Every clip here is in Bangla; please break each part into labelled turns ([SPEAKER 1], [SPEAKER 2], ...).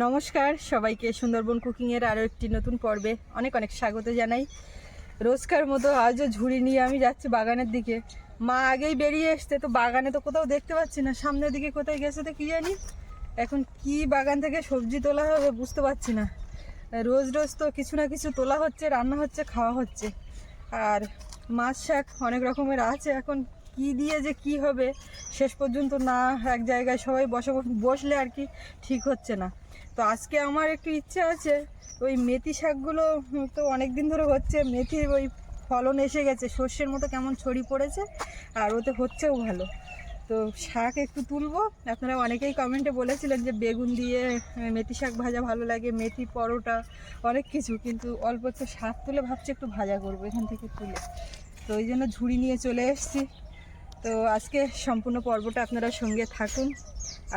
[SPEAKER 1] নমস্কার, সবাইকে সুন্দরবন কুকিংয়ের আরও একটি নতুন পর্বে অনেক অনেক স্বাগত জানাই। রোজকার মতো আজও ঝুড়ি নিয়ে আমি যাচ্ছি বাগানের দিকে। মা আগেই বেরিয়ে এসছে, তো বাগানে তো কোথাও দেখতে পাচ্ছি না। সামনের দিকে কোথায় গেছে তো কি জানি? এখন কি বাগান থেকে সবজি তোলা হবে বুঝতে পারছি না। রোজ রোজ তো কিছু না কিছু তোলা হচ্ছে, রান্না হচ্ছে, খাওয়া হচ্ছে। আর মাছ শাক অনেক রকমের আছে, এখন কি দিয়ে যে কি হবে, শেষ পর্যন্ত না এক জায়গায় সবাই বসে বসলে আর কি ঠিক হচ্ছে না। তো আজকে আমার একটু ইচ্ছে আছে, ওই মেথি শাকগুলো তো অনেক দিন ধরে হচ্ছে, মেথির ওই ফলন এসে গেছে, সর্ষের মতো কেমন ছড়ি পড়েছে, আর ওতে হচ্ছেও ভালো। তো শাক একটু তুলবো, আপনারা অনেকেই কমেন্টে বলেছিলেন যে বেগুন দিয়ে মেথি শাক ভাজা ভালো লাগে, মেথি পরোটা, অনেক কিছু, কিন্তু অল্প একটু শাক তুলে ভাবছি একটু ভাজা করব এখান থেকে তুলে। তো ওই জন্য ঝুড়ি নিয়ে চলে এসেছি। তো আজকে সম্পূর্ণ পর্বটা আপনারা সঙ্গে থাকুন।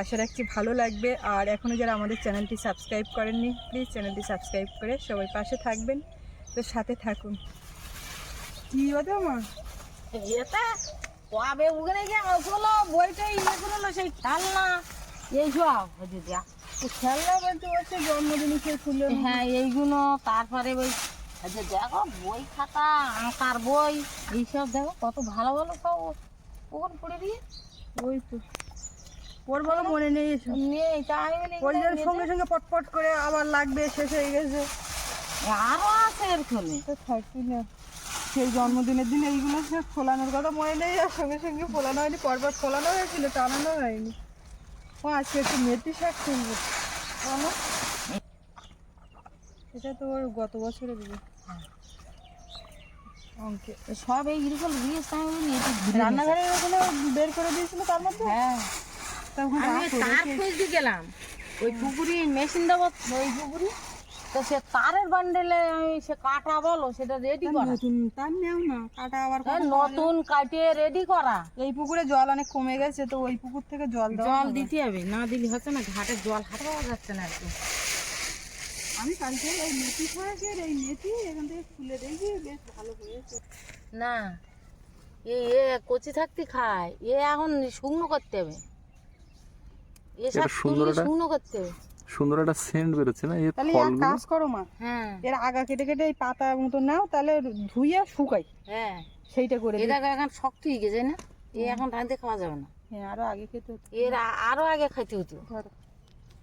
[SPEAKER 1] আশা রাখছি ভালো লাগবে। আর এখনও যারা আমাদের চ্যানেলটি সাবস্ক্রাইব করেননি প্লিজ চ্যানেলটি সাবস্ক্রাইব করে সবাই পাশে থাকবেন। তো সাথে থাকুন। কি হতো মা
[SPEAKER 2] এটা কবে উগরে গিয়ে ওগুলো বইটা ইয়েগুলো সেই খেলনা এইসব হচ্ছে দিয়া
[SPEAKER 1] তো খেলনা বলতে হচ্ছে জন্মদিনে কে খুললো
[SPEAKER 2] হ্যাঁ এইগুলো তারপরে ওই এই দেখো বই খাতা আঁকার বই এইসব দেখো কত ভালো ভালো সব। ওখান পড়ে দিয়ে?
[SPEAKER 1] ওই তো ওর বলো মনে নেই
[SPEAKER 2] নেই তাই বলে
[SPEAKER 1] ওই জন্য সঙ্গে সঙ্গে পটপট করে আবার লাগবে শেষ হয়ে গেছে।
[SPEAKER 2] নিয়েছে। আরও আছে এর খোলে
[SPEAKER 1] তো থাকি না। সেই জন্মদিনের দিন এইগুলো সে ফোলানোর কথা মনে নেই আর সঙ্গে সঙ্গে ফোলানো হয়নি পরপর ফোলানো হয়েছিল টানানো হয়নি। ও আজকে একটু মেথি শাক বলো এটা তো ওর গত বছরে দিবে অঙ্কে।
[SPEAKER 2] সব এইগুলো দিয়েছে আমি বলি এটি ঘুরে
[SPEAKER 1] রান্নাঘরের ওখানে বের করে দিয়েছিল তার মধ্যে?
[SPEAKER 2] হ্যাঁ।
[SPEAKER 1] তখন
[SPEAKER 2] আমি তার খুঁজতে গেলাম। ওই পুকুরি মেশিন দেবো ওই পুকুরি? তো সে তারের বান্ডেলে আমি সে কাটা বলো সেটা রেডি করা।
[SPEAKER 1] নতুন তার নেও না কাটা আবার
[SPEAKER 2] নতুন কাটিয়ে রেডি করা।
[SPEAKER 1] এই পুকুরে জল অনেক কমে গেছে তো ওই পুকুর থেকে জল
[SPEAKER 2] জল দিতে হবে না দিলে হচ্ছে না ঘাটে জল পাওয়া যাচ্ছে না কি।
[SPEAKER 1] আমি কালকে এই মেথি শাকের এই মেথি এখান থেকে খুলে দেখি বেশ ভালো হয়েছে।
[SPEAKER 2] না এ এ কচি থাকতে খায় এ এখন শুকনো করতে হবে। এ শুকনো করতে হবে।
[SPEAKER 3] সুন্দর একটা সেন্ট বেরোচ্ছে না? এর
[SPEAKER 1] তাহলে এক কাজ করো মা
[SPEAKER 2] হ্যাঁ।
[SPEAKER 1] এর আগা কেটে কেটে এই পাতা মতো নাও তাহলে ধুইয়া শুকাই।
[SPEAKER 2] হ্যাঁ।
[SPEAKER 1] সেইটা করে দিই।
[SPEAKER 2] এটা এখন শক্ত হয়ে গেছে না? এ এখন রাঁধতে খাওয়া যাবে না।
[SPEAKER 1] হ্যাঁ আরও আগে খেতে হতো।
[SPEAKER 2] এর আরও আগে খাইতে হতো।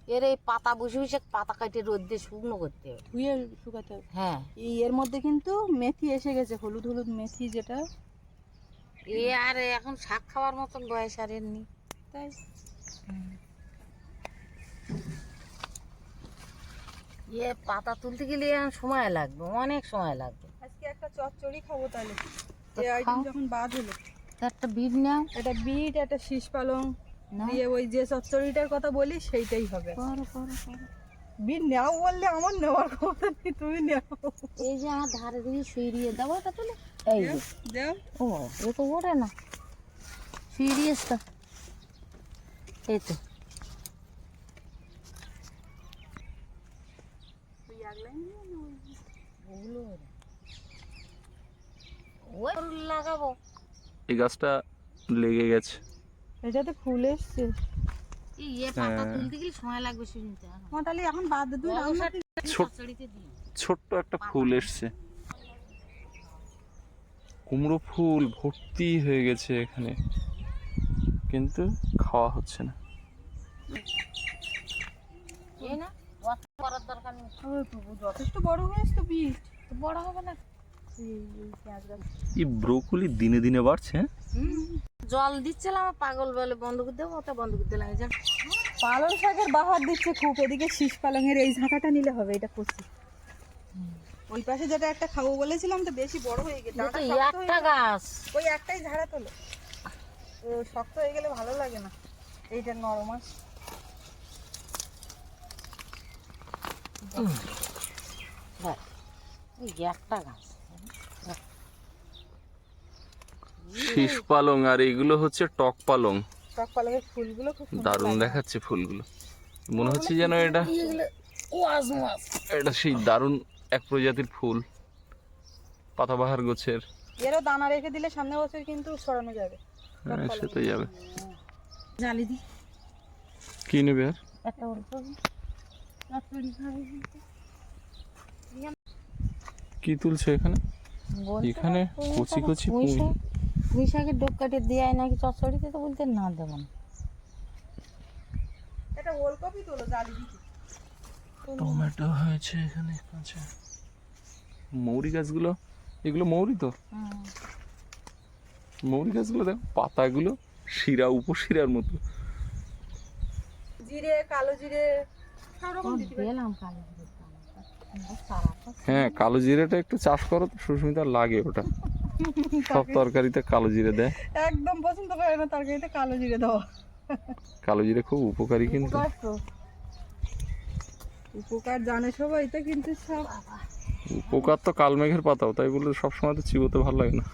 [SPEAKER 2] এর এই পাতা বসে বসে পাতা কাটে রোদ দিয়ে শুকনো করতে হবে।
[SPEAKER 1] ধুয়ে শুকাতে হবে।
[SPEAKER 2] হ্যাঁ।
[SPEAKER 1] এই এর মধ্যে কিন্তু মেথি এসে গেছে হলুদ হলুদ মেথি যেটা।
[SPEAKER 2] এ আর এখন শাক খাওয়ার মতন বয়স আর এর নেই
[SPEAKER 1] তাই
[SPEAKER 2] এ পাতা তুলতে গেলে এখন সময় লাগবে অনেক সময় লাগবে।
[SPEAKER 1] আজকে একটা চচ্চড়ি খাব তাহলে। যখন বাদ হলো।
[SPEAKER 2] একটা বিট নাও।
[SPEAKER 1] একটা বিট একটা শীষ পালং। দিয়ে ওই যে চচ্চড়িটার কথা বলি সেইটাই হবে।
[SPEAKER 2] করো করো করো।
[SPEAKER 1] বিট নেও বললে আমার নেওয়ার কথা নেই তুমি নেও।
[SPEAKER 2] এই যে আমার ধারে দিকে শুইরিয়ে দেবো এটা তুলে এই
[SPEAKER 1] দেও
[SPEAKER 2] ও এ তো না। শুইরিয়েস তো। এই তো।
[SPEAKER 3] এই গাছটা লেগে গেছে।
[SPEAKER 1] এটাতে ফুল এসছে।
[SPEAKER 2] এই এ পাতা
[SPEAKER 3] হ্যাঁ।
[SPEAKER 2] তুলতে গেলে সময় লাগবে শুনতে
[SPEAKER 1] আমার তাহলে এখন বাদ দে তুই রান্না
[SPEAKER 3] ছোট
[SPEAKER 2] চড়িতে দিই
[SPEAKER 3] ছোট্ট একটা ফুল এসছে। কুমড়ো ফুল ভর্তি হয়ে গেছে এখানে। কিন্তু খাওয়া হচ্ছে না।
[SPEAKER 2] এই না করার দরকার নেই।
[SPEAKER 1] ও, যথেষ্ট বড় হয়েছে তো
[SPEAKER 2] বড় হবে না।
[SPEAKER 1] এই
[SPEAKER 3] ব্রোকলি দিনে দিনে বাড়ছে হ্যাঁ?
[SPEAKER 2] জল দিচ্ছিলাম পাগল বলে বন্ধ করে দেবো ওটা বন্ধ করে দিলাম এই যে।
[SPEAKER 1] পালং শাকের বাহার দিচ্ছে খুব এদিকে শীষ পালংয়ের এই ঝাঁকাটা নিলে হবে এটা কচি ওই পাশে যেটা একটা খাব বলেছিলাম তো বেশি বড় হয়ে গেছে
[SPEAKER 2] তো
[SPEAKER 1] হয়ে
[SPEAKER 2] একটা গাছ?
[SPEAKER 1] ওই একটাই ঝাড়া তোলো। ও শক্ত হয়ে গেলে ভালো লাগে না এইটা নরম
[SPEAKER 2] এই একটা গাছ।
[SPEAKER 3] শীষ পালং আর এগুলো হচ্ছে টক পালং।
[SPEAKER 1] টক পালংয়ের ফুলগুলো খুব
[SPEAKER 3] দারুণ দেখাচ্ছে ফুলগুলো। মনে হচ্ছে যেন এটা এটা সেই দারুণ এক প্রজাতির ফুল পাতাবাহার গোছের।
[SPEAKER 1] এরও দানা রেখে দিলে সামনে বছর কিন্তু সরানো যাবে।
[SPEAKER 3] হ্যাঁ, সে তো যাবে।
[SPEAKER 2] জালি দি।
[SPEAKER 3] কি নেবে আর?
[SPEAKER 2] একটা অল্প।
[SPEAKER 3] কি তুলছে এখানে? এখানে কচি কচি
[SPEAKER 2] পুঁই
[SPEAKER 3] পুঁই।
[SPEAKER 2] শাক- পুঁই শাকের ডোক কাটে দেয় নাকি চচ্চড়িতে তো বলতে না দেবো না
[SPEAKER 1] এটা ওলকপি তোলো জালি দিকে
[SPEAKER 3] টমেটো হয়েছে এখানে আচ্ছা মৌরি গাছগুলো এগুলো মৌরি তো
[SPEAKER 2] হুম।
[SPEAKER 3] মৌরি গাছগুলো দেখো পাতাগুলো শিরা উপশিরার মতো
[SPEAKER 1] জিরে কালো জিরে সব রকম দিতে পারি।
[SPEAKER 2] দিলাম কালো জিরে।
[SPEAKER 3] হ্যাঁ কালো জিরেটা একটু চাষ করো তো সুস্মিতা লাগে ওটা। সব তরকারিতে কালো জিরে দেয়।
[SPEAKER 1] একদম পছন্দ করে না তরকারিতে কালো জিরে দেওয়া।
[SPEAKER 3] কালো জিরে খুব উপকারী কিন্তু।
[SPEAKER 1] উপকার জানে সবাই তো কিন্তু সব
[SPEAKER 3] উপকার তো কালমেঘের পাতাও তাই বলে সবসময় তো চিবোতে ভালো লাগে না।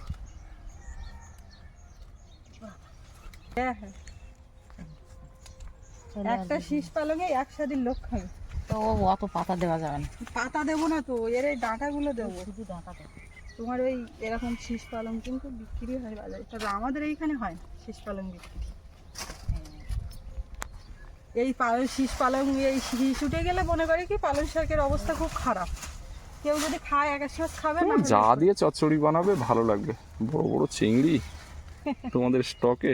[SPEAKER 1] হ্যাঁ হ্যাঁ। একটা। শীষ পালঙে একসাথে লোক খাবে
[SPEAKER 2] তো ও অত পাতা দেওয়া যাবে না।
[SPEAKER 1] পাতা দেবো না তো এর এই ডাঁটাগুলো দেবো।
[SPEAKER 2] শুধু ডাঁটা দেবো
[SPEAKER 1] তোমার ওই এরকম শীষ পালং কিন্তু বিক্রি হয় বাজারে। তবে আমাদের এইখানে হয় শীষ পালং বিক্রি। এই পালং শীষ পালং এই শীষ উঠে গেলে মনে করে কি পালং শাকের অবস্থা খুব খারাপ। কেউ যদি খায় এক শ্বাস খাবে না
[SPEAKER 3] যা দিয়ে চচ্চড়ি বানাবে ভালো লাগবে। বড় বড় চিংড়ি। তোমাদের স্টকে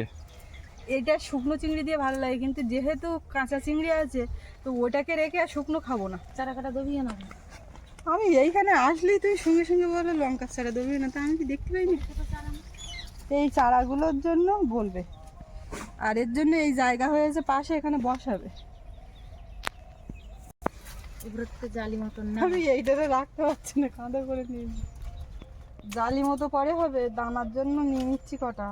[SPEAKER 1] এটা শুকনো চিংড়ি দিয়ে ভালো লাগে কিন্তু যেহেতু কাঁচা চিংড়ি আছে তো ওটাকে রেখে আর শুকনো খাব না।
[SPEAKER 2] চারা কাটা দেবি না
[SPEAKER 1] আমি এইখানে আসলেই তুই সঙ্গে সঙ্গে বলে লঙ্কার চারা দেবি না তা আমি কি দেখতে পাইনি? এই চারাগুলোর জন্য বলবে। আর এর জন্য এই জায়গা হয়েছে পাশে এখানে বসাবে।
[SPEAKER 2] জালি মতন না।
[SPEAKER 1] আমি এইটাতে রাখতে পারছি না কাঁধে করে নিয়ে জালি মতো পরে হবে দানার জন্য নিয়ে নিচ্ছি কটা।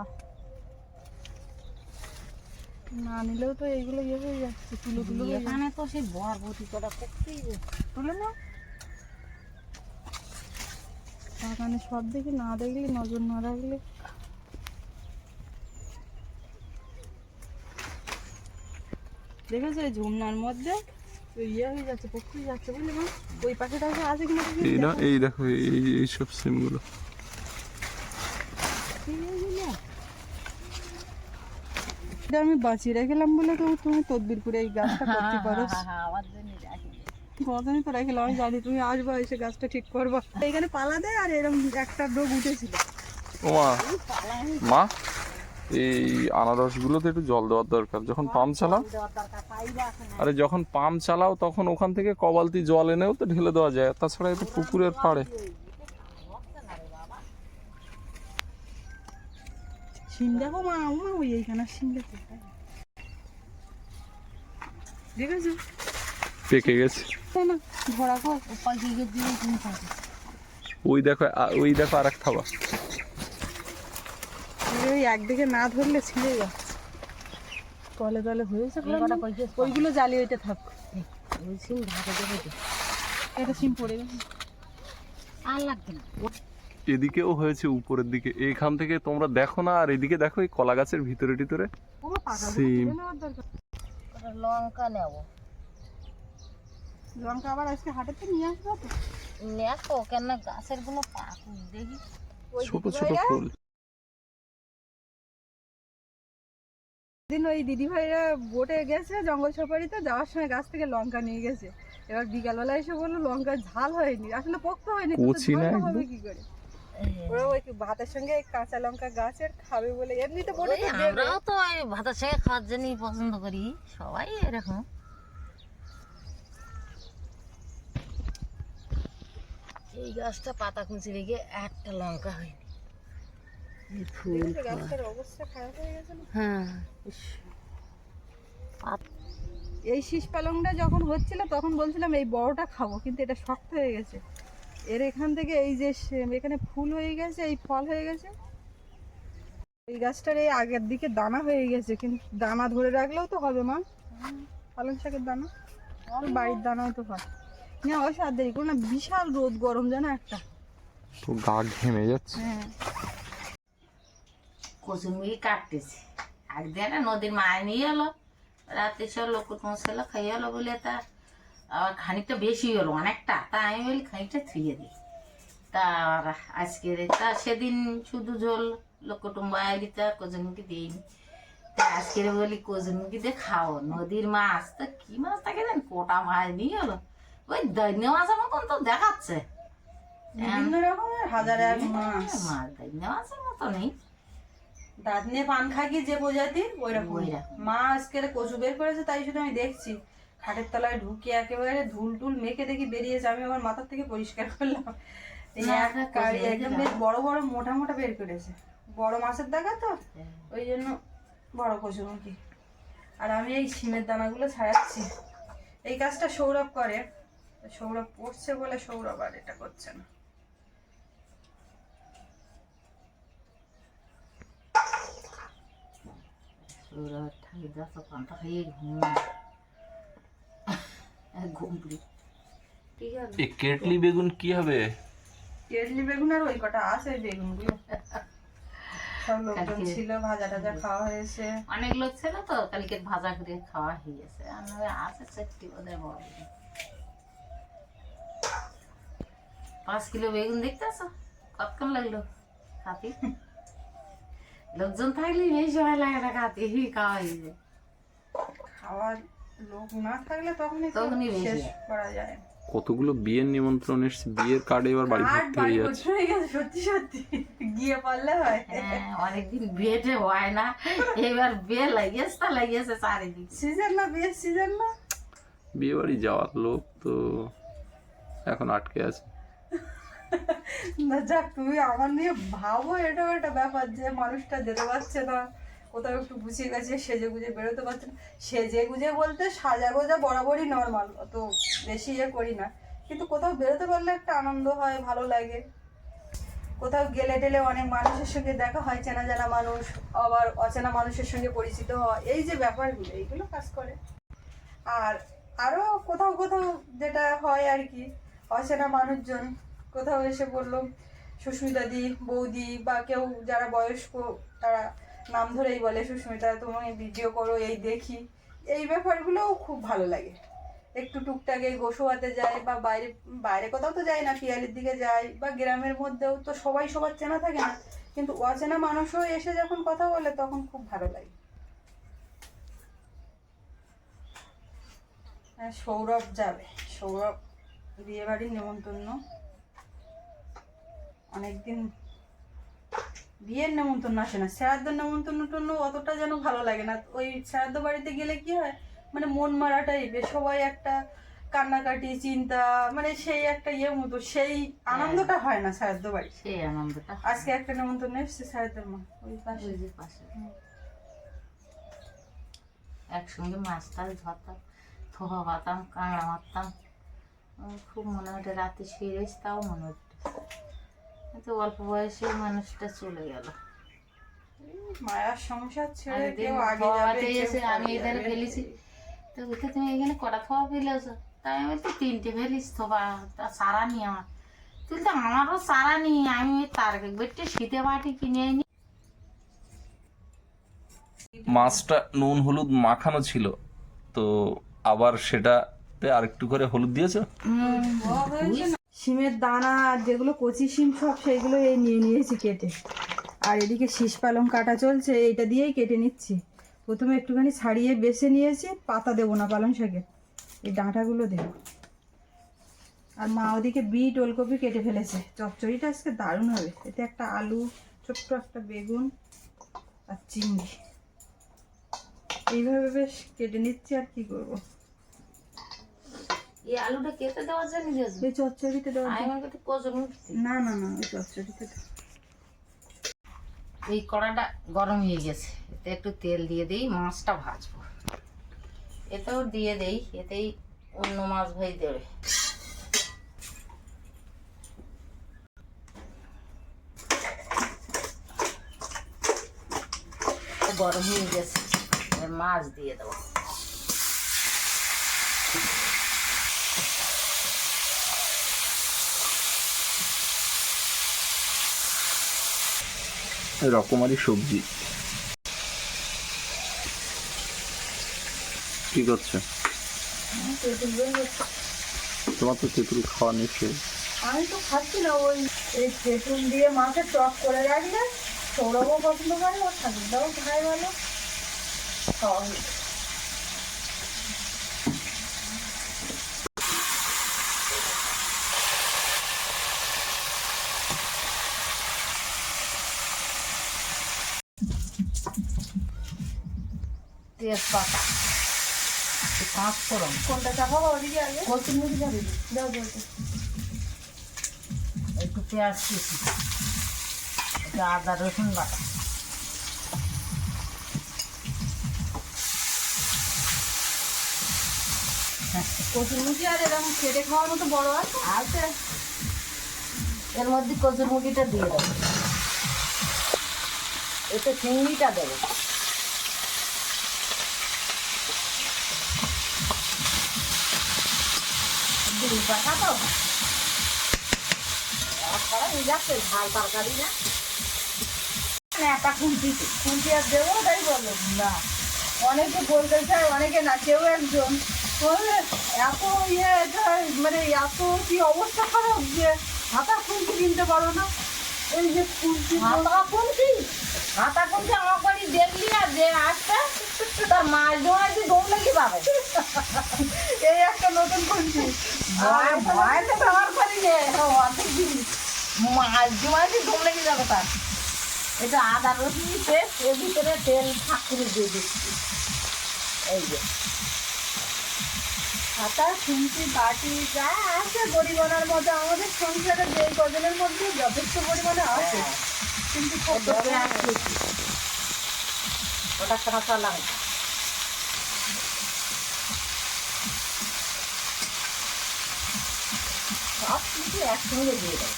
[SPEAKER 1] না নিলেও তো এইগুলো ইয়ে হয়ে যাচ্ছে তুলো তুলো
[SPEAKER 2] এখানে তো সেই বরবটি কটা করতেই।
[SPEAKER 1] তুলে না বাগানে সব দেখি না দেখলে নজর না রাখলে। দেখেছ এই ঝুমনার মধ্যে? ওই ইয়ে হয়ে যাচ্ছে পক্ষী যাচ্ছে বুঝলি মা? ওই পাখিটা আছে কিনা
[SPEAKER 3] এই না এই দেখো এই এইসব সিমগুলো।
[SPEAKER 1] এটা আমি বাঁচিয়ে রেখেলাম বলে তো তুমি তদবির করে এই গাছটা করতে পারো।
[SPEAKER 2] হ্যাঁ, হ্যাঁ, আমার জন্য রাখি।
[SPEAKER 1] কতদিন তো রেখেলাম আমি জানি তুমি আসবা এসে গাছটা ঠিক করবা। এখানে পালা দেয় আর এরকম একটা রোগ উঠেছিল।
[SPEAKER 3] মা এই আনারসগুলোতে একটু জল দেওয়ার দরকার। যখন পাম্প চালাও। আরে। যখন পাম্প চালাও তখন ওখান থেকে কবালতি জল এনেও তো ঢেলে দেওয়া যায়। তাছাড়া একটু পুকুরের পাড়ে।
[SPEAKER 1] সিম দেখো মা মা ওই এইখানে সিম দেখো। দেখেছ?
[SPEAKER 3] পেকে গেছে।
[SPEAKER 1] না ধরা কর
[SPEAKER 2] উপায় কি দিয়ে তুমি খাবে?
[SPEAKER 3] ওই দেখো ওই দেখো আর এক থাবা
[SPEAKER 1] ওই একদিকে না ধরলে ছিঁড়ে যাচ্ছে। তলে তলে হয়েছে ওইগুলো জ্বালিয়ে ওইটা থাক।
[SPEAKER 2] ওই সিম ঢাকা দেবে।
[SPEAKER 1] এটা সিম পড়ে গেছে।
[SPEAKER 2] আর লাগবে না।
[SPEAKER 3] এদিকেও হয়েছে উপরের দিকে। এইখান থেকে তোমরা দেখো না আর এদিকে দেখো এই কলা গাছের ভিতরে টিতরে। সিম।
[SPEAKER 2] লঙ্কা নেব।
[SPEAKER 1] লঙ্কা আবার আজকে হাটেতে নিয়ে আসব তো?
[SPEAKER 2] নেকো কেন গাছেরগুলো দেখি।
[SPEAKER 3] ছোট ছোট
[SPEAKER 1] দিদিভাইরা-
[SPEAKER 3] ফুল।
[SPEAKER 1] দিন ওই দিদি ভাইরা বোটে গেছে জঙ্গল সাফারিতে যাওয়ার সময় গাছ থেকে লঙ্কা নিয়ে গেছে। এবার বিকালবেলা এসে বলল লঙ্কা ঝাল হয়নি। আসলে পোক্ত হয়নি তো
[SPEAKER 3] না
[SPEAKER 1] হবে কি করে? ওরা ওই ভাতের সঙ্গে কাঁচা লঙ্কা গাছের খাবে বলে এমনিতে
[SPEAKER 2] আমরাও তো ওই ভাতের সঙ্গে খাওয়ার জন্যই পছন্দ করি। সবাই এরকম। এই গাছটা পাতা কুচি রেখে একটা লঙ্কা হয়নি। এই ফুল
[SPEAKER 1] দেখেছ গাছটার অবস্থা খারাপ হয়ে গেছে
[SPEAKER 2] হ্যাঁ।
[SPEAKER 1] এই শীষ পালংটা যখন হচ্ছিল তখন বলছিলাম এই বড়টা খাব কিন্তু এটা শক্ত হয়ে গেছে। এর এখান থেকে এই যে এখানে ফুল হয়ে গেছে এই ফল হয়ে গেছে। এই গাছটার এই আগের দিকে দানা হয়ে গেছে কিন্তু দানা ধরে রাখলেও তো হবে মা। পালং শাকের দানা। আর বাড়ির দানাও তো হয়। না অবশ্য আর দেরি না বিশাল রোদ গরম জানো একটা।
[SPEAKER 3] তো গা ঘেমে যাচ্ছে।
[SPEAKER 1] হ্যাঁ।
[SPEAKER 2] কচুরমুখি কাটতেছি। একদিন না নদীর মায় নিয়ে এলো। রাতে সব লোক মশলা খাইয়ে এলো বলে তা আবার খানিকটা বেশি হলো অনেকটা। তা আমি বলি খানিকটা থুয়ে দিই। তা আজকে তা সেদিন শুধু ঝোল লোক কুটুম্ব আইলি তা কচুরমুখি দিইনি। তা আজকে বলি কচুরমুখি দিয়ে খাও। নদীর মাছ তো কি মাছ থাকে জান কোটা মাছ নিয়ে এলো ওই দৈন্য মাছের মতন তো দেখাচ্ছে।
[SPEAKER 1] বিভিন্ন রকমের হাজার এক মাছ।
[SPEAKER 2] মাছ দৈন্য মাছের মতো নেই
[SPEAKER 1] দাঁত নিয়ে পান খাকি যে প্রজাতির ওই রকম। মা আজকে কচু বের করেছে তাই শুধু আমি দেখছি। খাটের তলায় ঢুকে একেবারে ধুল টুল মেখে দেখি বেরিয়েছে আমি আমার মাথার থেকে পরিষ্কার করলাম। একদম বেশ বড় বড় মোটা মোটা বের করেছে। বড় মাছের দেখা তো?
[SPEAKER 2] হ্যাঁ।
[SPEAKER 1] ওই জন্য বড় কচুরমুখী আর আমি এই সিমের দানাগুলো ছাড়াচ্ছি। এই কাজটা সৌরভ করে। সৌরভ পড়ছে বলে সৌরভ আর এটা করছে না।
[SPEAKER 2] ঠাকুর দাস পান্তা খাইয়ে ঘুম ঘুমপুরি ঠিক আছে
[SPEAKER 3] এই কেটলি বেগুন কি হবে?
[SPEAKER 1] কেটলি বেগুন আর ওই কটা আছে বেগুনগুলো সব লোকজন
[SPEAKER 2] কালকে-
[SPEAKER 1] ছিল ভাজা টাজা খাওয়া হয়েছে।
[SPEAKER 2] অনেক লোক ছিল তো কালকে ভাজা করে খাওয়া হয়ে গেছে। আর নয় আছে চারটি ওদের বড় বেগুন। পাঁচ কিলো বেগুন দেখতেছো? কতক্ষণ লাগল? খাতি লোকজন থাকলে এই সময় লাগে না খাতি খাওয়া হয়ে যায়।
[SPEAKER 1] খাওয়ার লোক না থাকলে তখনই
[SPEAKER 2] তখনই
[SPEAKER 1] শেষ করা যায়।
[SPEAKER 3] কতগুলো বিয়ের নিমন্ত্রণ এসছে বিয়ের কার্ডে এবার বাড়ি
[SPEAKER 1] আর
[SPEAKER 3] ভর্তি হয়ে যাচ্ছে
[SPEAKER 1] সত্যি সত্যি। গিয়ে পারলে হয়।
[SPEAKER 2] হ্যাঁ অনেকদিন বিয়েটে হয় না। এবার বিয়ে লাগিয়েছে তা লাগিয়েছে চারিদিক।
[SPEAKER 1] সিজন না বিয়ের সিজন না।
[SPEAKER 3] বিয়ে বাড়ি যাওয়ার লোক তো এখন আটকে আছে।
[SPEAKER 1] না যাক তুমি আমার নিয়ে ভাবো এটাও একটা ব্যাপার যে মানুষটা যেতে পারছে না। কোথাও একটু গুছিয়ে গেছে সেজে গুজে বেরোতে পারছে না। সেজে গুজে বলতে সাজা গোজা বরাবরই নর্মাল অত বেশি ইয়ে করি না। কিন্তু কোথাও বেরোতে পারলে একটা আনন্দ হয়, ভালো লাগে। কোথাও গেলে টেলে অনেক মানুষের সঙ্গে দেখা হয়, চেনা জানা মানুষ, আবার অচেনা মানুষের সঙ্গে পরিচিত হওয়া। এই যে ব্যাপারগুলো, এইগুলো কাজ করে। আর আরও কোথাও কোথাও যেটা হয় আর কি, অচেনা মানুষজন কোথাও এসে বলল সুস্মিতা দি বৌদি বা কেউ যারা বয়স্ক, তারা নাম ধরেই বলে সুস্মিতা তুমি ভিডিও করো এই দেখি। এই ব্যাপারগুলোও খুব ভালো লাগে। একটু টুকটাক গোসোয়াতে যায় বা বাইরে বাইরে কোথাও তো যায় না পিয়ালির দিকে যায় বা গ্রামের মধ্যেও তো সবাই সবার চেনা থাকে না। কিন্তু অচেনা মানুষও এসে যখন কথা বলে তখন খুব ভালো লাগে। হ্যাঁ, সৌরভ যাবে। সৌরভ বিয়ে বাড়ির নেমন্তন্ন অনেকদিন বিয়ের নেমন্তন্ন আসে না। শ্রাদ্ধ নেমন্তন্ন টন্য অতটা যেন ভালো লাগে না। ওই শ্রাদ্ধ বাড়িতে গেলে কি হয় মানে মন মারা টাইপের সবাই একটা কান্নাকাটি চিন্তা মানে সেই একটা ইয়ে মতো সেই আনন্দটা হয় না শ্রাদ্ধ বাড়ি
[SPEAKER 2] সেই আনন্দটা
[SPEAKER 1] আজকে একটা নেমন্তন্ন এসছে শ্রাদ্ধের মা ওই পাশে।
[SPEAKER 2] ওই যে পাশে। একসঙ্গে মাছ টাছ ধরতাম থোহা পাতাম কাঁকড়া মারতাম। খুব মনে হতো রাতে শুয়ে রয়েছে তাও মনে হতো কিন্তু অল্প বয়সে মানুষটা চলে গেল।
[SPEAKER 1] মায়ার সংসার ছেড়ে কেউ আগে যাবে
[SPEAKER 2] এসে আমি এধারে ফেলেছি। তো বলতে তুমি এখানে কটা থোয়া ফেলেছো তাই আমি বলছি তিনটে ফেলিস থোবা তা সারা নি আমার। তুই তো আমারও সারা নি আমি তার বেটে শীতে বাটি কিনে আনি।
[SPEAKER 3] মাছটা নুন হলুদ মাখানো ছিল তো আবার সেটাতে আরেকটু করে হলুদ দিয়েছ?
[SPEAKER 1] শিমের দানা যেগুলো কচি শিম সব সেইগুলো এই নিয়ে নিয়েছি কেটে। আর এদিকে শীষ পালং কাটা চলছে, এইটা দিয়েই কেটে নিচ্ছি। প্রথমে একটুখানি ছাড়িয়ে বেছে নিয়েছি, পাতা দেবো না পালং শাকের এই ডাঁটাগুলো দেবো। আর মা ওদিকে বিট, ওলকপি কেটে ফেলেছে। চচ্চড়িটা আজকে দারুণ হবে। এতে একটা আলু, ছোট্ট একটা বেগুন আর চিংড়ি। এইভাবে বেশ কেটে নিচ্ছি আর কি করব।
[SPEAKER 2] এই আলুটা কেটে
[SPEAKER 1] এই চচ্চড়িতে দেওয়া
[SPEAKER 2] আমার কাছে কচুর
[SPEAKER 1] না না না ওই চচ্চড়িতে
[SPEAKER 2] এই কড়াটা গরম হয়ে গেছে। এতে একটু তেল দিয়ে দিই মাছটা ভাজবো। এতেও দিয়ে দেই এতেই অন্য মাছ ভাই দেবে গরম হয়ে গেছে মাছ দিয়ে দেবো।
[SPEAKER 3] রকমারি সবজি। কি করছে? তোমার তো তেঁতুল খাওয়া নিশ্চয়ই
[SPEAKER 1] আমি তো খাচ্ছি না, ওই এই তেঁতুল দিয়ে মাকে টক করে রাখলে সৌরভও পছন্দ করে ওর ঠাকুরটাও খায় ভালো।
[SPEAKER 2] তেজপাতা পাঁচ ফোড়ন
[SPEAKER 1] কোনটা চাপাবো ওদিকে আগে?
[SPEAKER 2] কচুরমুখি যাবে
[SPEAKER 1] দাও দাও।
[SPEAKER 2] একটু পেঁয়াজ কুচি একটু আদা রসুন বাটা।
[SPEAKER 1] কচুরমুখি আর এরকম কেটে খাওয়ার মতো বড় আছে
[SPEAKER 2] আছে? এর মধ্যে কচুরমুখিটা দিয়ে দেবো। এতে চিংড়িটা দেবো। দুই পাতা তো একবারে হয়ে যাচ্ছে ঝাল তরকারি না একটা খুঁটিতে
[SPEAKER 1] খুঁটি আর দেবো তাই বলো। না অনেকে বলতে চায় অনেকে না কেউ একজন বললে এত ইয়ে মানে এত কি অবস্থা খারাপ যে হাতা খুঁটি কিনতে পারো না এই যে খুঁটি
[SPEAKER 2] হাতা খুঁটি হাতা খুঁটি আমার বাড়ি দেখলি আর যে আসবে তার মাছ ধোয়া কি দৌড় লেগে পাবে?
[SPEAKER 1] এই একটা নতুন খুঁটি
[SPEAKER 2] ভয় ভয় তো ব্যবহার করি যে অর্ধেক জিনিস মাছ ধোয়া কি যাবে তার? এটা আদা রসুন পেস্ট এর ভিতরে তেল ফাঁক করে দিয়ে দিচ্ছি। এই যে।
[SPEAKER 1] হাতা বাটি যা আছে গরিবনার মধ্যে আমাদের সংসারে যে কজনের মধ্যে যথেষ্ট পরিমাণে আছে।
[SPEAKER 2] হ্যাঁ, ওটা কুচি। লঙ্কা সব কিছু একসঙ্গে দিয়ে দেবো।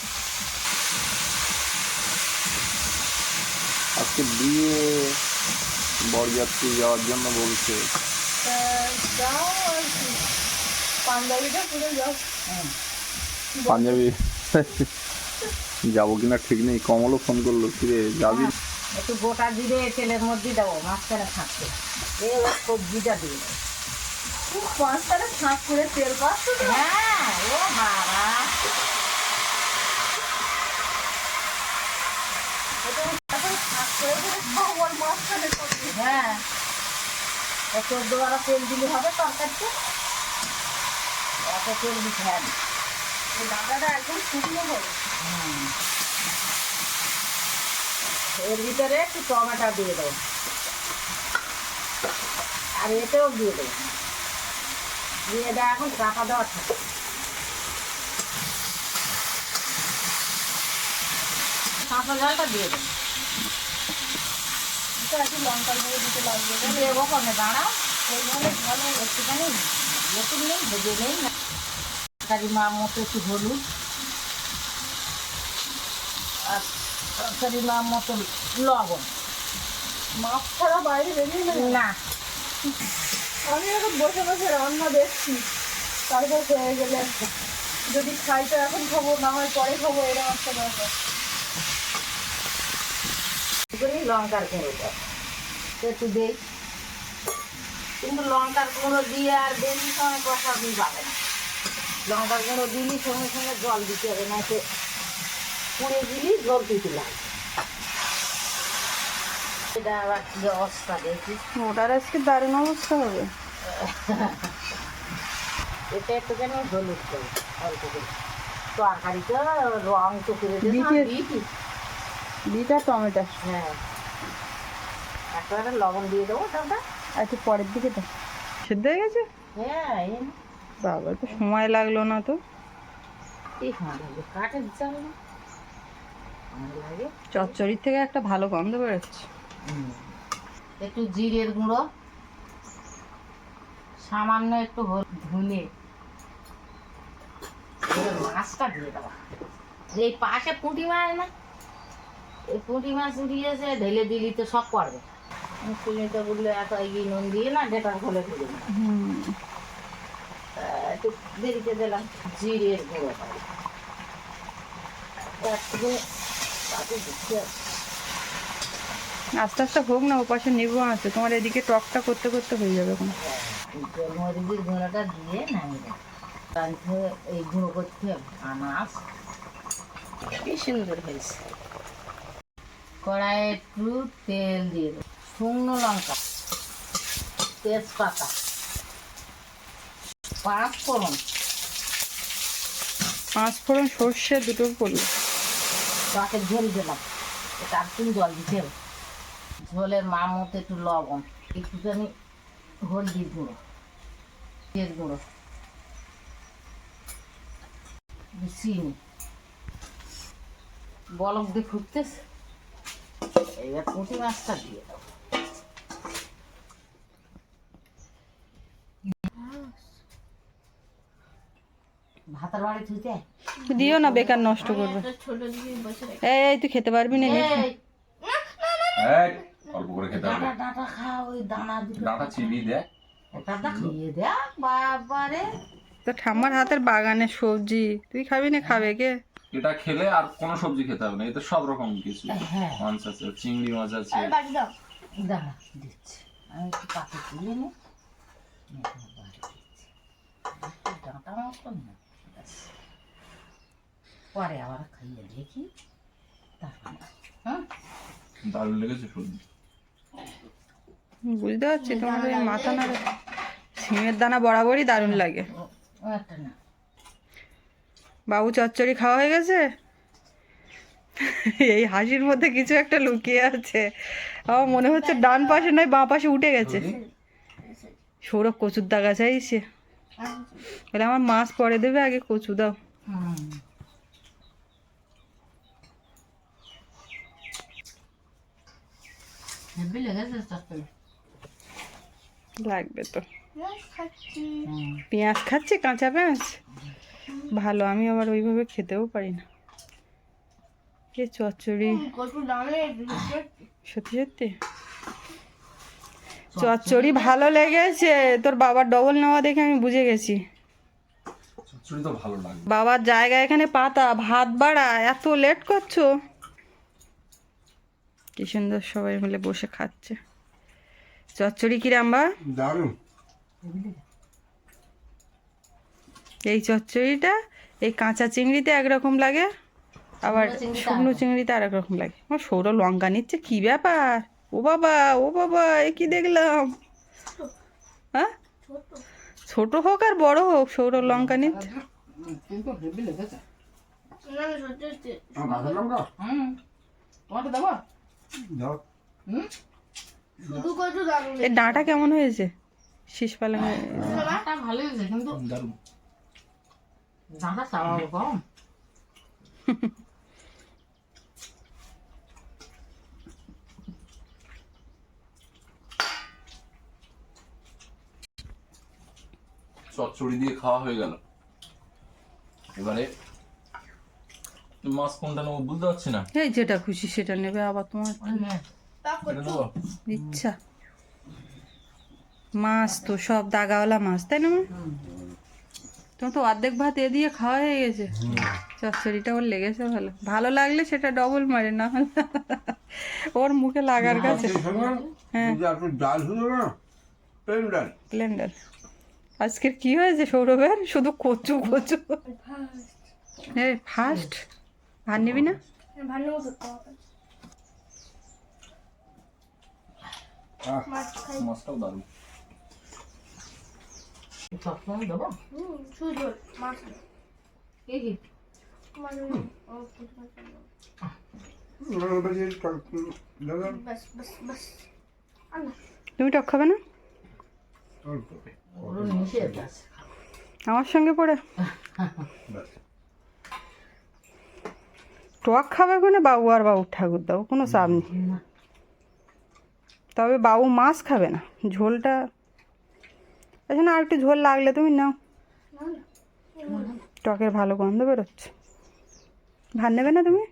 [SPEAKER 3] আজকে বিয়ে বরযাত্রী যাওয়ার জন্য বলছে।
[SPEAKER 1] যাও আর পাঞ্জাবিটা পুরো যাও।
[SPEAKER 3] পাঞ্জাবি। যাব কিনা ঠিক নেই। কমলও ফোন করল কিরে যাবি?
[SPEAKER 2] একটু গোটা জিরে তেলের মধ্যে দেবো মাঝখানে থাকতে এবার সবজিটা দিয়ে দেবো।
[SPEAKER 1] খুব পাঁচটারে ফাঁক করে তেল পাচ্ছ তো।
[SPEAKER 2] হ্যাঁ ও বাবা। হ্যাঁ। চোদ্দ বারো তেল দিলে হবে তরকারিতে? এত তেল দিতে হয়।
[SPEAKER 1] এই ডাঁটাটা একদম শুকনো হবে।
[SPEAKER 2] এর ভিতরে একটু টমেটো দিয়ে দেবো। আর এতেও দিয়ে দেবো। দিয়ে দেওয়া এখন চাপা দেওয়া থাকে কাঁচা জলটা দিয়ে দেবো।
[SPEAKER 1] একটু গুঁড়ো দিতে লাগবে।
[SPEAKER 2] দেবো কমে দাঁড়াও। সেইভাবে ভালো একটুখানি নতুন নেই ভেজে নেই। না মতো একটু হলুদ আর মতো লবণ।
[SPEAKER 1] মাছ ছাড়া বাইরে বেরিয়ে নেই
[SPEAKER 2] না।
[SPEAKER 1] আমি এখন বসে বসে রান্না দেখছি। তারপর হয়ে গেলে যদি খাই তো এখন খাব না হয় পরে খাব এরকম একটা ব্যাপার।
[SPEAKER 2] করি লঙ্কার একটু দেই। কিন্তু লঙ্কার গুঁড়ো দিয়ে আর বেশি সময় কষা দিয়ে যাবে না। লঙ্কার গুঁড়ো দিলি সঙ্গে সঙ্গে জল দিতে হবে না দিলি জল দিতে লাগে এটা আবার কি অবস্থা
[SPEAKER 1] ওটার আজকে দারুণ অবস্থা হবে।
[SPEAKER 2] এটা একটুখানি হলুদ অল্প করে। রং তো করে বিটা
[SPEAKER 1] টমেটো।
[SPEAKER 2] হ্যাঁ। একেবারে লবণ দিয়ে দেবো ওটা
[SPEAKER 1] একটু পরের দিকে তো। সেদ্ধ হয়ে গেছে?
[SPEAKER 2] হ্যাঁ
[SPEAKER 1] বাবা তো সময় লাগল না তো।
[SPEAKER 2] সময় কাঠের জাল। না সময় লাগে
[SPEAKER 1] চচ্চড়ির থেকে একটা ভালো গন্ধ বেরোচ্ছে।
[SPEAKER 2] একটু জিরের গুঁড়ো সামান্য একটু ধুনে। মাছটা দিয়ে দেবো। এই পাশে পুঁটি মাছ না এই পুঁটি মাছ দিয়েছে ঢেলে দিলি তো সব পড়বে পুঁটিটা বললে এত এগিয়ে নুন দিয়ে না ডেটা খোলে আহ, একটু দেরিতে দিলাম জিরের গুঁড়ো হবে।
[SPEAKER 1] আস্তে আস্তে হোক না ওপাশে নেব আছে তোমার এদিকে টকটা করতে করতে হয়ে যাবে এখন।
[SPEAKER 2] গোলমরিচের গুঁড়োটা দিয়ে নামিয়ে দেবো এই গুঁড়ো করতে হবে আনাজ কি সুন্দর হয়েছে। কড়াইয়ে একটু তেল দিয়ে দেবো। শুকনো লঙ্কা তেজপাতা পাঁচ ফোড়ন
[SPEAKER 1] পাঁচ ফোড়ন সর্ষে দুটো পড়ল
[SPEAKER 2] তাকে ঝোল দিলাম। তার তুমি জল দিতে ঝোলের মা মতো একটু লবণ, একটুখানি হলদি গুঁড়ো তেল গুঁড়ো চিনি। বলক দিয়ে ফুটতেছে। এইবার পুঁটি মাছটা দিয়ে দাও
[SPEAKER 1] না বেকার নষ্ট করবে। এই এই তুই খেতে পারবি না নে।
[SPEAKER 2] এই
[SPEAKER 3] এই, অল্প করে খেতে হবে।
[SPEAKER 2] ডাঁটা ডাঁটা ওই দানা দুটো।
[SPEAKER 3] চিবি দেয়
[SPEAKER 2] ডাঁটা খেয়ে দেখ বাবারে।
[SPEAKER 1] তো ঠাম্মার হাতের বাগানের সবজি। তুই খাবি না খাবে কে?
[SPEAKER 3] এটা খেলে আর কোনো সবজি খেতে হবে না এতে সব রকম কিছু।
[SPEAKER 2] হ্যাঁ।
[SPEAKER 3] মাছ আছে চিংড়ি মাছ আছে।
[SPEAKER 2] দাঁড়া দিচ্ছি। আমি একটু পাতে তুলে নি। ডাঁটা মতো না। পরে আবার খাইয়ে দেখি তারপরে হ্যাঁ?
[SPEAKER 3] দারুণ লেগেছে সবজি।
[SPEAKER 1] বুঝতে পারছি তোমার ওই মাথা না সিমের দানা বরাবরই দারুণ লাগে। বাবু চচ্চড়ি খাওয়া হয়ে গেছে? এই হাসির মধ্যে কিছু একটা লুকিয়ে আছে। আমার মনে হচ্ছে ডান পাশে নয় বাঁ পাশে উঠে গেছে। সৌরভ কচুর দাগা চাইছে বলে আমার মাছ পরে দেবে আগে কচু দাও। লাগবে তো। পেঁয়াজ খাচ্ছে। কাঁচা পেঁয়াজ? ভালো আমি আবার ওইভাবে খেতেও পারি না। কে চচ্চড়ি। সত্যি সত্যি? চচ্চড়ি ভালো লেগেছে। তোর বাবার ডবল নেওয়া দেখে আমি বুঝে গেছি।
[SPEAKER 3] চচ্চড়ি তো ভালো লাগে।
[SPEAKER 1] বাবার জায়গা এখানে পাতা ভাত বাড়া এত লেট করছ। কি সুন্দর সবাই মিলে বসে খাচ্ছে। চচ্চড়ি কিরাম বা?
[SPEAKER 4] দারুণ।
[SPEAKER 1] এই চচ্চড়িটা এই কাঁচা চিংড়িতে একরকম লাগে আবার
[SPEAKER 2] শুকনো চিংড়িতে
[SPEAKER 1] আর রকম লাগে। আমার সৌর লঙ্কা নিচ্ছে কি ব্যাপার? ও বাবা ও বাবা এ কি দেখলাম? হ্যাঁ? ছোট হোক আর বড় হোক সৌর লঙ্কা নিচ্ছে এই ডাঁটা কেমন হয়েছে? শীষ
[SPEAKER 2] ডাঁটা ভালো হয়েছে কিন্তু ডাঁটা কম।
[SPEAKER 3] চচ্চড়ি দিয়ে খাওয়া হয়ে গেল। এবারে মাছ কোনটা নেব বুঝতে পারছি না।
[SPEAKER 1] এই যেটা খুশি সেটা নেবে আবার তোমার ইচ্ছা। মাছ তো সব দাগাওয়ালা মাছ তাই না মা? তোমার তো অর্ধেক ভাত এ দিয়ে খাওয়া হয়ে গেছে। চচ্চড়িটা ওর লেগেছে ভালো। ভালো লাগলে সেটা ডবল মারে না হলে ওর মুখে লাগার কাছে। হ্যাঁ।
[SPEAKER 4] ডাল হলো না প্লেন ডাল।
[SPEAKER 1] ব্লেন্ডার আজকের কি হয়েছে সৌরভের? শুধু কচু কচু। হ্যাঁ ফার্স্ট ভাত নিবি না? তুমি টক খাবে না? আমার সঙ্গে পড়ে। টক খাবে কোনে? বাবু আর বাবুর ঠাকুর দাও কোনো চাপ নেই।
[SPEAKER 2] না।
[SPEAKER 1] তবে বাবু মাছ খাবে না ঝোলটা। আচ্ছা না আর একটু ঝোল লাগলে তুমি নাও। টকের ভালো গন্ধ বেরোচ্ছে। ভাত নেবে না তুমি?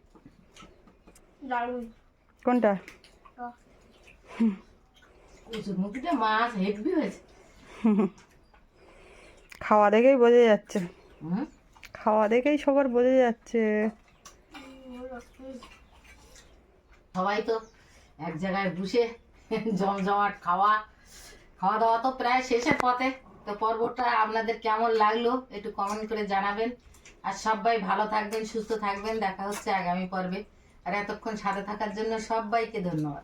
[SPEAKER 1] কোনটা?
[SPEAKER 2] মাছ হেভি হয়েছে।
[SPEAKER 1] খাওয়া দেখেই বোঝা যাচ্ছে। খাওয়া দেখেই সবার বোঝা যাচ্ছে।
[SPEAKER 2] সবাই তো এক জায়গায় বসে জমজমাট খাওয়া। খাওয়া দাওয়া তো প্রায় শেষের পথে। তো পর্বটা আপনাদের কেমন লাগল একটু কমেন্ট করে জানাবেন। আর সবাই ভালো থাকবেন সুস্থ থাকবেন। দেখা হচ্ছে আগামী পর্বে। আর এতক্ষণ সাথে থাকার জন্য সবাইকে ধন্যবাদ।